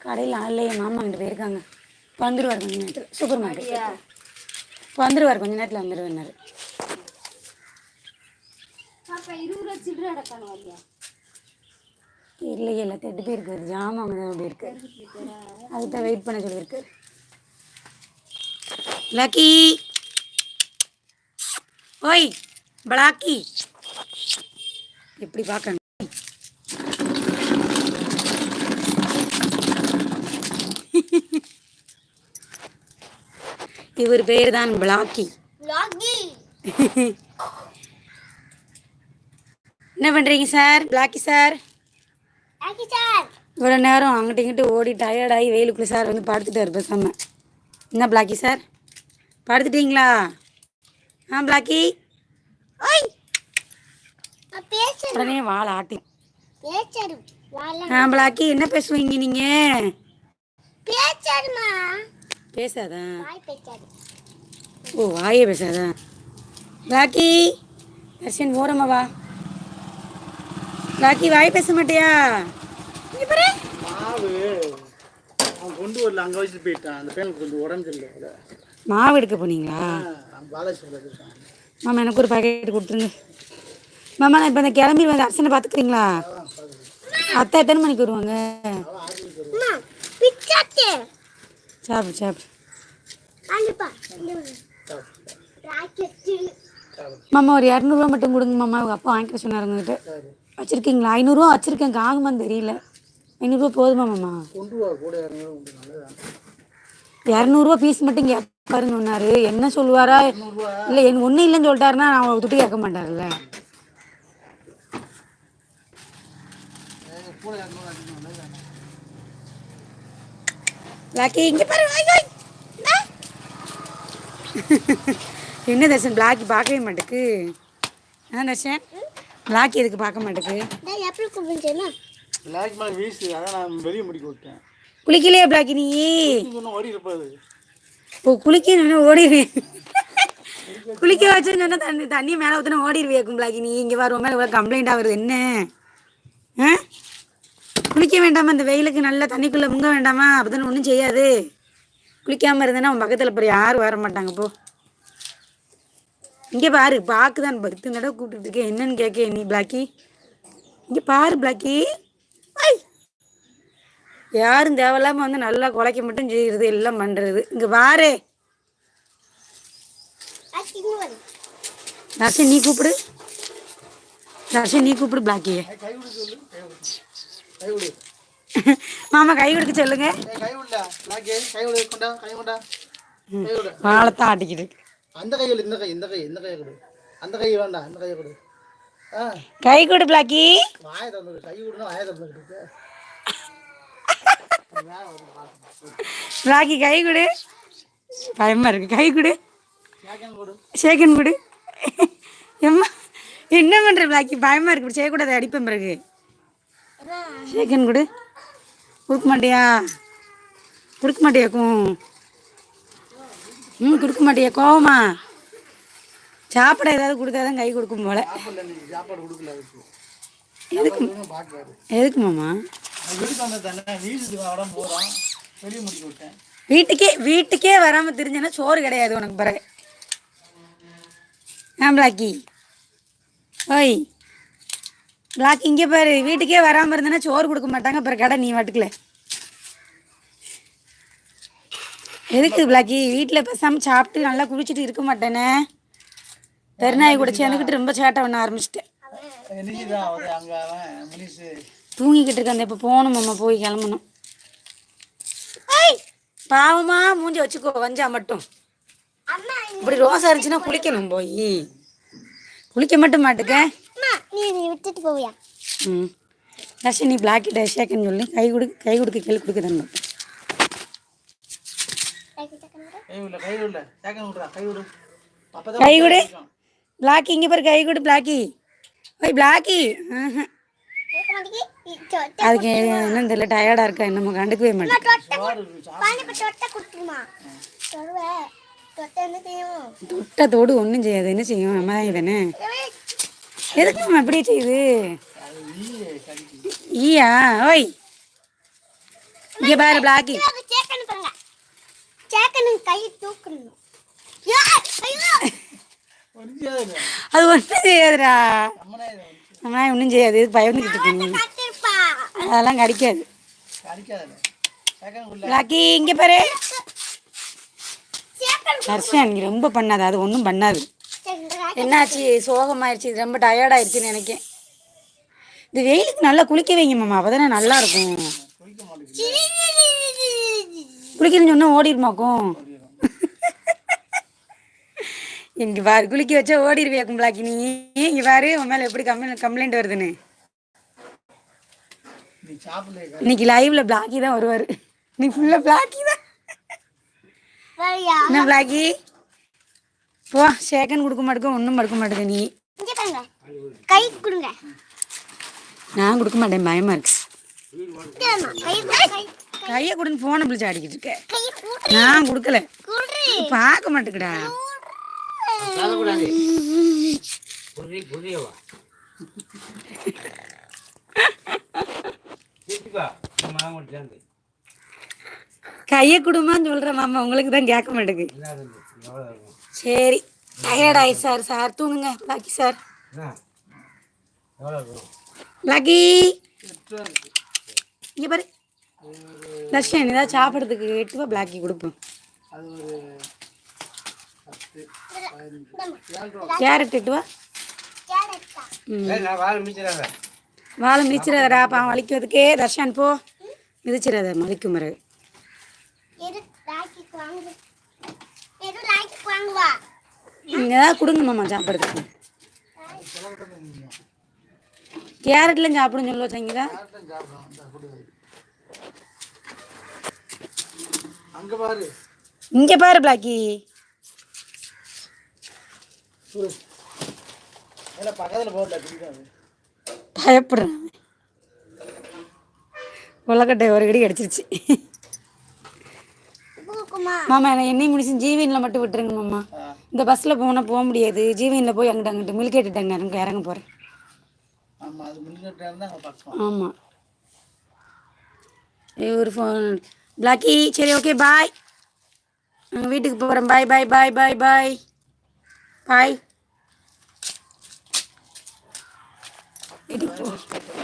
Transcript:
கடையில் ஆள் என் மாமா அங்கிட்டு போயிருக்காங்க வந்துடுவார் கொஞ்ச நேரத்தில். Supermarket. வந்துடுவார் கொஞ்ச நேரத்தில் வந்துடுவேன்னாரு அடக்கணும் இல்லையா இல்லை எட்டு போயிருக்காரு. ஜாமான் தான் போயிருக்காரு அதுக்கு தான் வெயிட் பண்ண சொல்லியிருக்காரு லக்கி. ஓய் பலாக்கி. எப்படி பார்க்கணும் இவர் பேர் தான் பிளாக்கி. என்ன பண்ணுறீங்க சார்? Blackie sir? இவ்வளோ நேரம் அங்கிட்ட இங்கிட்டு ஓடி டயர்டாகி வெயிலுக்குள்ளே சார் வந்து படுத்துட்டார் பேசாம. என்ன பிளாக்கி சார்? படுத்துட்டீங்களா? ஆ பிளாக்கி. உடனே வாழை ஆட்டி. ஆ பிளாக்கி என்ன பேசுவீங்க நீங்கள் பேசாதா. வாய் பேசாது. ஓ வாயே பேசாதா. பிளாக்கி தர்ஷன் ஓரமா வா. பிளாக்கி வாய் பேச மாட்டியா? இங்க பாரு. மாவு அவன் கொண்டு வரல அங்கே வச்சுட்டு போயிட்டான். அந்த பையனுக்கு கொஞ்சம் உடம்பு இல்லை மாவு எடுக்க போனீங்களா? மாமா எனக்கு ஒரு பாக்கெட் கொடுத்துருங்க. மாமா நான் இப்போ இந்த கிளம்பி வந்து அர்ச்சனை பார்த்துக்கிறீங்களா? அத்தை எத்தனை மணிக்கு வருவாங்க? சாப்பிடு சாப்பிடு மாமா ஒரு இரநூறுவா மட்டும் கொடுங்க மாமா உங்கள் அப்பா வாங்கிக்க சொன்னார் உங்ககிட்ட. வச்சுருக்கீங்களா? ஐநூறுரூவா வச்சுருக்கேன். ஆகுமான்னு தெரியல. ஐநூறுரூவா போதுமா மாமா இரநூறுவா பீஸ் மட்டும் கேட்பாருன்னு சொன்னார். என்ன சொல்லுவாரா? இல்லை எனக்கு ஒன்றும் இல்லைன்னு சொல்லிட்டாருன்னா நான் துட்டு கேட்க மாட்டார்ல கூட லாக்கி இங்கே பாரு. என்ன தர்ஷன் பிளாக்கி பார்க்கவே மாட்டேக்கு. ஆ தர்ஷன்? பிளாக்கி எதுக்கு பார்க்க மாட்டேக்கு? டேய் எப்படி கூப்பிடுறேன்னா லாக் மேலே வீசு அதான் நான் வெளியே முடிக்க விட்டேன். குளிக்கலையா பிளாக்கி நீ? இன்னும் ஓடி இருப்பாது இப்போ குளிக்க ஓடிடுவேன் குளிக்க வச்சுன்னு சொன்னா தண்ணி தண்ணி மேலே ஊற்றினா ஓடிடுவேக்கும் பிளாக்கி நீ. இங்கே வர மேலே இவ்வளோ கம்ப்ளைண்ட் ஆகுறது என்ன? ஆ? குளிக்க வேண்டாமா? இந்த வெயிலுக்கு நல்லா தண்ணிக்குள்ளே முங்க வேண்டாமா? அப்பதானே ஒன்றும் செய்யாது. குளிக்காமல் இருந்தேன்னா உன் பக்கத்தில் அப்புறம் யாரும் வர மாட்டாங்க போ. இங்கே பாரு பாக்கு தான் பத்து தடவை கூப்பிட்டு இருக்கேன். என்னன்னு கேட்க நீ பிளாக்கி? இங்கே பாரு பிளாக்கி. ஐ! யாரும் தேவையில்லாமல் வந்து நல்லா குலைக்க மட்டும் செய்கிறது எல்லாம் பண்ணுறது இங்கே பாரு. தர்ஷன் நீ கூப்பிடு. தர்ஷன் நீ கூப்பிடு பிளாக்கியே. மாமா கை கொடுக்க சொல்லுங்க. வாழைத்தான் ஆட்டிக்கிட்டு. அந்த கை விடு இந்த கை இந்த கை இந்த கையை கொடு. அந்த கை வேண்டாம் அந்த கையை கொடு. கை கொடு பிளாக்கி. வாயை திறந்து கை விடுனா வாயை இருக்கு பிளாக்கி கை கொடு. பயமா இருக்கு. கை கொடு. கேக்கன் கொடு. எம்மா என்ன பண்ற பிளாக்கி? பயமா இருக்கு. செய்யக்கூடாது. அடிப்பேன் பிறகு. சேகன் கொடு. கொடுக்க மாட்டியா? கொடுக்க மாட்டியாக்கும் ம் கொடுக்க மாட்டியா? கோவமா? சாப்பிட ஏதாவது கொடுத்தாதான் கை கொடுக்கும் போல. எதுக்கு? பார்க்காது எதுக்கு மாமா? வீட்டுக்கே வீட்டுக்கே வராமல் தெரிஞ்சேன்னா சோறு கிடையாது உனக்கு பிறகு. ஆம்பளாக்கி. ஓய். பிளாக் இங்கே பாரு. வீட்டுக்கே வராமல் இருந்தேன்னா சோறு கொடுக்க மாட்டாங்க. அப்புறம் கடை நீ வாட்டுக்கல. எதுக்கு பிளாக்கி வீட்டில் பேசாமல் சாப்பிட்டு நல்லா குளிச்சுட்டு இருக்க மாட்டேனே. பெருநாய் கூட சேர்ந்துக்கிட்டு ரொம்ப சேட்டை பண்ண ஆரம்பிச்சிட்டேன். தூங்கிக்கிட்டு இருக்கேன். இப்போ போகணும் மாமா. போய் கிளம்பணும். பாவமா மூஞ்சி வச்சுக்கோ. வஞ்சா மட்டும். இப்படி ரோசா இருந்துச்சுன்னா குளிக்கணும் போய். குளிக்க மட்டும் மாட்டுக்க? அம்மா நீ நீ விட்டுட்டு போவியா? ம். தர்ஷன் நீ பிளாக் கிட்ட ஷேக்கன்னு சொல்லி. கை கொடு கை கொடுக்க கேள்வி கொடுக்க தான் மாட்டேன் கை கொடு. பிளாக்கி இங்கே பாரு கை கொடு பிளாக்கி ஓய் பிளாக்கி அதுக்கு என்னன்னு தெரியல டயர்டாக இருக்கா என்னமோ கண்டுக்கவே மாட்டேன் தொட்ட பானி இப்போ தொட்ட கொடுத்துருமா தொடுவ தொட்ட என்ன செய்யும் தொட்ட தோடு ஒன்றும் செய்யாது. என்ன செய்யும்? நம்ம தான் தானே எதுக்கு நம்ம இப்படி செய்யுது? ஈயா ஓய். இங்கே பாரு பிளாக்கி. அது ஒன்றும் செய்யாதுடா. அம்மா ஒன்றும் செய்யாது. பயந்துக்கிட்டு இருக்கு நீ. கத்திருப்பா அதெல்லாம் கடிக்காது. பிளாக்கி இங்கே பாரு. சேக்கன் நீ ரொம்ப பண்ணாத. அது ஒன்றும் பண்ணாது. என்னாச்சு? சோகமாயிருச்சு. இது ரொம்ப டயர்டாயிருச்சுன்னு நினைக்கேன். இது வெயிலுக்கு நல்லா குளிக்க வைங்க மாமா. அப்பதானே நல்லா இருக்கும் குளிக்கிறேன்னு குளிக்கணும்னு சொன்னா ஓடிடுமாக்கும் இங்க பாரு குளிக்க வச்சா ஓடிடுவியாக்கும் பிளாக்கி நீ இங்க பாரு உன் மேல எப்படி கம்ப்ளைண்ட் கம்ப்ளைண்ட் வருதுன்னு. இன்னைக்கு லைவ்ல பிளாக்கி தான் வருவாரு. இன்னைக்கு ஃபுல்லா பிளாக்கி தான். என்ன பிளாக்கி போ சேக்கன் கொடுக்க மாட்டேங்க ஒன்றும் படுக்க மாட்டேங்க நீ. இங்க பாருங்க. கை கொடுங்க. நான் கொடுக்க மாட்டேன் பயமா இருக்கு. கையை கொடுன்னு போனை பிடிச்சி அடிக்கிட்டு இருக்க. கை கொடு. நான் கொடுக்கல. பார்க்க மாட்டேங்கடா புரிய புரியவா? கையை கொடுமான்னு சொல்கிறேன் மாமா உங்களுக்கு தான் கேட்க மாட்டேங்குது. சரி டயர்ட் ஆயி சார் சார் தூங்குங்க லக்கி சார் லக்கி இங்க இங்கே பாரு லட்சம் ஏதாவது சாப்பிட்றதுக்கு எட்டு ரூபா பிளாக்கி கொடுப்போம். கேரட் எட்டு ரூபா. கேரட்டா வாழை மிதிச்சிடாதடா பாவம் வலிக்கிறதுக்கே தர்ஷன் போ. மிதிச்சிடாத மலிக்கும் மர நீங்கள் ஏதாவது கொடுங்க மாமா சாப்பிட்றதுக்கு. கேரட்லாம் சாப்பிடுன்னு சொல்ல வச்சாங்களா இங்கே பாரு பிளாக்கி. பயப்படுறான் கொல்லக்கட்டை ஒரு கடி கிடச்சிருச்சு. பூக்குமா மாமா என்னையும் முடிச்சு ஜீவனில் மட்டும் விட்டுருங்க மாமா. இந்த பஸ்ஸில் போனால் போக முடியாது. ஜீவனில் போய் அங்கிட்ட அங்கிட்டு மில்கேட்டுட்டாங்க இறங்க இறங்க போகிறேன் ஆமாம் ஒரு ஃபோன் பிளாக்கி சரி ஓகே பாய் நாங்கள் வீட்டுக்கு போகிறோம் பாய் பாய் பாய் பாய் பாய் பாய் வீட்டுக்கு போ. போட்டு அது